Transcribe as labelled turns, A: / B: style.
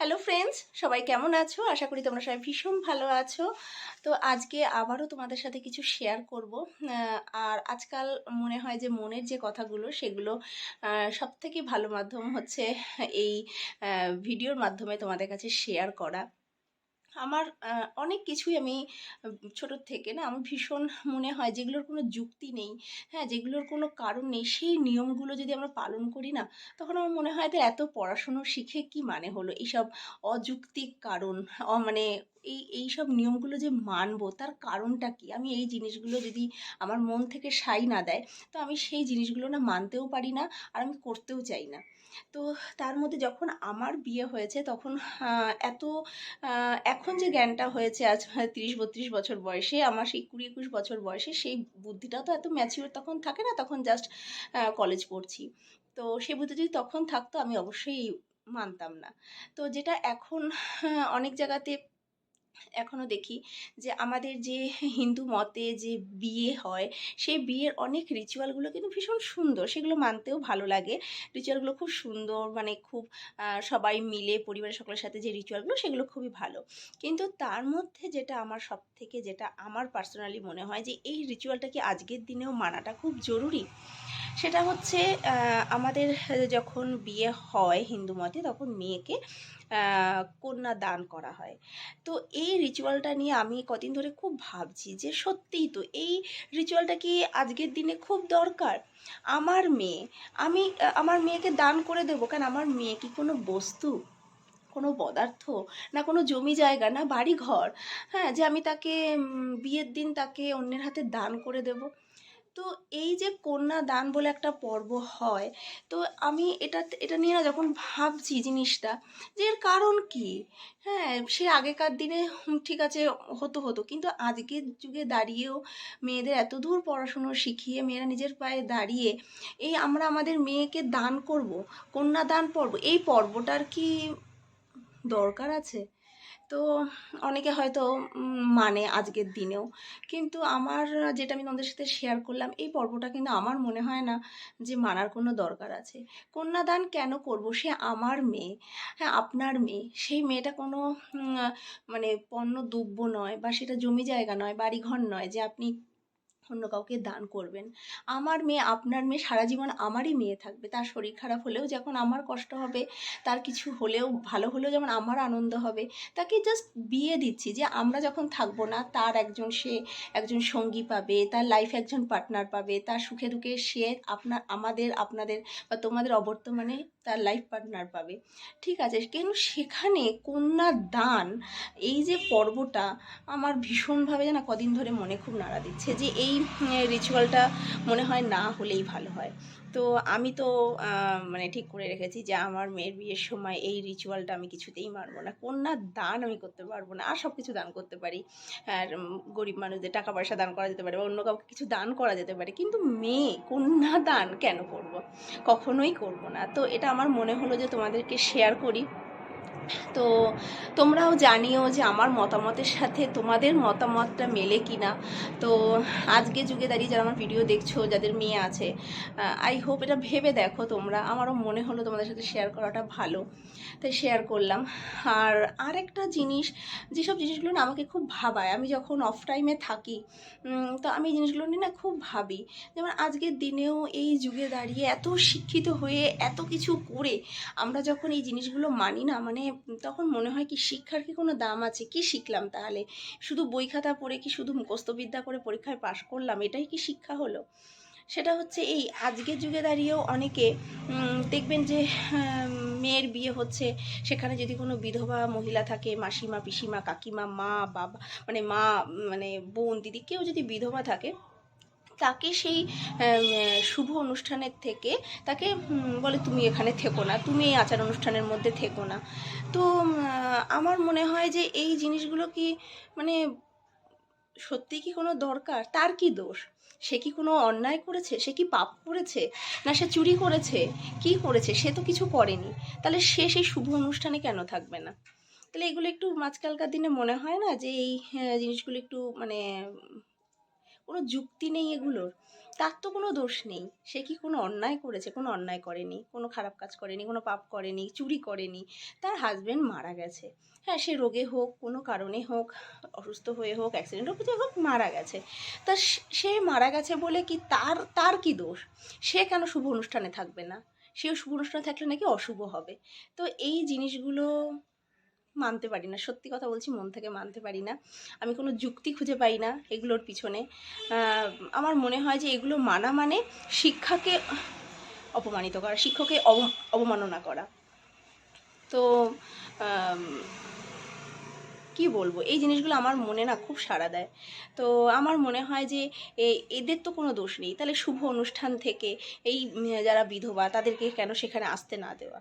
A: Hello friends সবাই কেমন আছো? আশা করি তোমরা সবাই ভীষণ ভালো আছো। তো আজকে আবারও তোমাদের সাথে কিছু শেয়ার করব। আর আজকাল মনে হয় যে মনের যে কথাগুলো, সেগুলো সবথেকে ভালো মাধ্যম হচ্ছে এই ভিডিওর মাধ্যমে তোমাদের কাছে শেয়ার করা। আমার অনেক কিছুই আমি, ছোট ছোটোর থেকে না আমার ভীষণ মনে হয় যেগুলোর কোনো যুক্তি নেই হ্যাঁ যেগুলোর কোনো কারণ নেই, সেই নিয়মগুলো যদি আমরা পালন করি না, তখন আমার মনে হয় যে এত পড়াশুনো শিখে কি মানে হলো? এইসব অযৌক্তিক কারণ মানে এই এই সব নিয়মগুলো যে মানবো, তার কারণটা কি? আমি এই জিনিসগুলো যদি আমার মন থেকে সাই না দেয়, তো আমি সেই জিনিসগুলো না মানতেও পারি না আর আমি করতেও চাই না। তো তার মধ্যে যখন আমার বিয়ে হয়েছে, তখন এত এখন যে জ্ঞানটা হয়েছে আজ তিরিশ বত্রিশ বছর বয়সে, আমার সেই কুড়ি একুশ বছর বয়সে, সেই বুদ্ধিটা তো এত ম্যাচিওর তখন থাকে না, তখন জাস্ট কলেজ পড়ছি। তো সেই বুদ্ধি যদি তখন থাকতো, আমি অবশ্যই মানতাম না। তো যেটা এখন অনেক জায়গাতে এখনও দেখি যে আমাদের যে হিন্দু মতে যে বিয়ে হয়, সেই বিয়ের অনেক রিচুয়ালগুলো কিন্তু ভীষণ সুন্দর। সেগুলো মানতেও ভালো লাগে। রিচুয়ালগুলো খুব সুন্দর মানে খুব সবাই মিলে, পরিবারের সকলের সাথে যে রিচুয়ালগুলো সেগুলো খুবই ভালো। কিন্তু তার মধ্যে যেটা আমার সব থেকে যেটা আমার পার্সোনালি মনে হয় যে এই রিচুয়ালটা কি আজকের দিনেও মানাটা খুব জরুরি? সেটা হচ্ছে আমাদের যখন বিয়ে হয় হিন্দু মতে, তখন মেয়েকে কন্যা দান করা হয়। তো এই রিচুয়ালটা নিয়ে আমি কদিন ধরে খুব ভাবছি যে সত্যিই তো এই রিচুয়ালটা কি আজকের দিনে খুব দরকার? আমার মেয়ে, আমি, আমার মেয়েকে দান করে দেবো কারণ আমার মেয়ে কি কোনো বস্তু? কোনো পদার্থ? না কোনো জমি জায়গা? না বাড়ি ঘর হ্যাঁ যে আমি তাকে বিয়ের দিন তাকে অন্যের হাতে দান করে দেব। তো এই যে কন্যা দান বলে একটা পর্ব হয়, তো আমি এটা এটা নিয়ে যখন ভাবছি জিনিসটা, যে এর কারণ কি? হ্যাঁ সে আগেকার দিনে ঠিক আছে, হতো হতো। কিন্তু আজকের যুগে দাঁড়িয়েও মেয়েদের এত দূর পড়াশুনো শিখিয়ে মেয়েরা নিজের পায়ে দাঁড়িয়ে এই আমরা আমাদের মেয়েকে দান করব কন্যা দান পর্ব, এই পর্বটার কি দরকার আছে? তো অনেকে হয়তো মানে আজকের দিনেও। কিন্তু আমার যেটা আমি তোমাদের সাথে শেয়ার করলাম, এই পর্বটা কিন্তু আমার মনে হয় না যে মানার কোনো দরকার আছে। কন্যাদান কেন করব? সে আমার মেয়ে। হ্যাঁ আপনার মেয়ে। সেই মেয়েটা কোনো মানে পণ্য দ্রব্য নয় বা সেটা জমি জায়গা নয়, বাড়িঘর নয় যে আপনি অন্য কাউকে দান করবেন। আমার মেয়ে, আপনার মেয়ে সারা জীবন আমারই মেয়ে থাকবে। তার শরীর খারাপ হলেও যখন আমার কষ্ট হবে, তার কিছু হলেও, ভালো হলেও যেমন আমার আনন্দ হবে, তাকে জাস্ট বিয়ে দিচ্ছি যে আমরা যখন থাকব না, তার একজন সে একজন সঙ্গী পাবে, তার লাইফে একজন পার্টনার পাবে, তার সুখে দুঃখে সে আপনার, আমাদের, আপনাদের বা তোমাদের অবর্তমানে তার লাইফ পার্টনার পাবে। ঠিক আছে কেন সেখানে কন্যা দান, এই যে পর্বটা আমার ভীষণভাবে যেন কদিন ধরে মনে খুব নাড়া দিচ্ছে যে এই রিচুয়ালটা মনে হয় না হলেই ভালো হয়। তো আমি তো মানে ঠিক করে রেখেছি যে আমার মেয়ের বিয়ের সময় এই রিচুয়ালটা আমি কিছুতেই মানবো না। কন্যার দান আমি করতে পারব না, আর সব কিছু দান করতে পারি। আর গরিব মানুষদের টাকা পয়সা দান করা যেতে পারে বা অন্য কাউকে কিছু দান করা যেতে পারে। কিন্তু মেয়ে, কন্যা দান কেন করব? কখনোই করব না। তো এটা আমার মনে হলো যে তোমাদেরকে শেয়ার করি। তো তোমরাও জানিও যে আমার মতামতের সাথে তোমাদের মতামতটা মেলে কি না তো আজকে যুগে দাঁড়িয়ে যারা আমার ভিডিও দেখছ, যাদের মেয়ে আছে আই হোপ এটা ভেবে দেখো তোমরা। আমারও মনে হলো তোমাদের সাথে শেয়ার করাটা ভালো। তাই শেয়ার করলাম। আর আরেকটা জিনিস, যেসব জিনিসগুলো না আমাকে খুব ভাবায়, আমি যখন অফ টাইমে থাকি তো আমি এই জিনিসগুলো নিয়ে না খুব ভাবি। যেমন আজকের দিনেও এই যুগে দাঁড়িয়ে এত শিক্ষিত হয়ে এত কিছু করে আমরা যখন এই জিনিসগুলো মানি না মানে তখন মনে হয় কি শিক্ষার কি কোনো দাম আছে? কি শিখলাম তাহলে? শুধু বই খাতা পড়ে কি শুধু মুখস্থবিদ্যা করে পরীক্ষায় পাশ করলাম? এটাই কি শিক্ষা হলো? সেটা হচ্ছে এই আজকের যুগে দাঁড়িয়েও অনেকে দেখবেন যে মেয়ের বিয়ে হচ্ছে, সেখানে যদি কোনো বিধবা মহিলা থাকে, মাসিমা, পিসিমা, কাকিমা, মা, বাবা মানে মা মানে বোন, দিদি, কেউ যদি বিধবা থাকে তাকে সেই শুভ অনুষ্ঠানের থেকে তাকে বলে তুমি এখানে থেকো না, তুমি এই আচার অনুষ্ঠানের মধ্যে থেকো না। তো আমার মনে হয় যে এই জিনিসগুলো কি মানে সত্যি কি কোনো দরকার? তার কি দোষ? সে কি কোনো অন্যায় করেছে? সে কি পাপ করেছে? না, সে চুরি করেছে? কি করেছে? সে তো কিছু করেনি। তাহলে সে সেই শুভ অনুষ্ঠানে কেন থাকবে না? তাহলে এগুলো একটু আজকালকার দিনে মনে হয় না যে এই জিনিসগুলো একটু মানে কোনো যুক্তি নেই এগুলোর। তার তো কোনো দোষ নেই। সে কি কোনো অন্যায় করেছে? কোনো অন্যায় করেনি। কোনো খারাপ কাজ করেনি, কোনো পাপ করেনি, চুরি করেনি। তার হাজব্যান্ড মারা গেছে। হ্যাঁ সে রোগে হোক, কোনো কারণে হোক, অসুস্থ হয়ে হোক অ্যাক্সিডেন্ট হোক হোক মারা গেছে। তা সে- সে মারা গেছে বলে কি তার তার কি দোষ? সে কেন শুভ অনুষ্ঠানে থাকবে না? সেও শুভ অনুষ্ঠানে থাকলে নাকি অশুভ হবে? তো এই জিনিসগুলো মানতে পারি না। সত্যি কথা বলছি, মন থেকে মানতে পারি না। আমি কোনো যুক্তি খুঁজে পাই না এগুলোর পিছনে। আমার মনে হয় যে এগুলো মানা মানে শিক্ষাকে অপমানিত করা শিক্ষককে অব- অবমাননা করা। তো কি বলব? এই জিনিসগুলো আমার মনে না খুব সাড়া দেয়। তো আমার মনে হয় যে এদের তো কোনো দোষ নেই। তাহলে শুভ অনুষ্ঠান থেকে এই যারা বিধবা তাদেরকে কেন সেখানে আসতে না দেওয়া?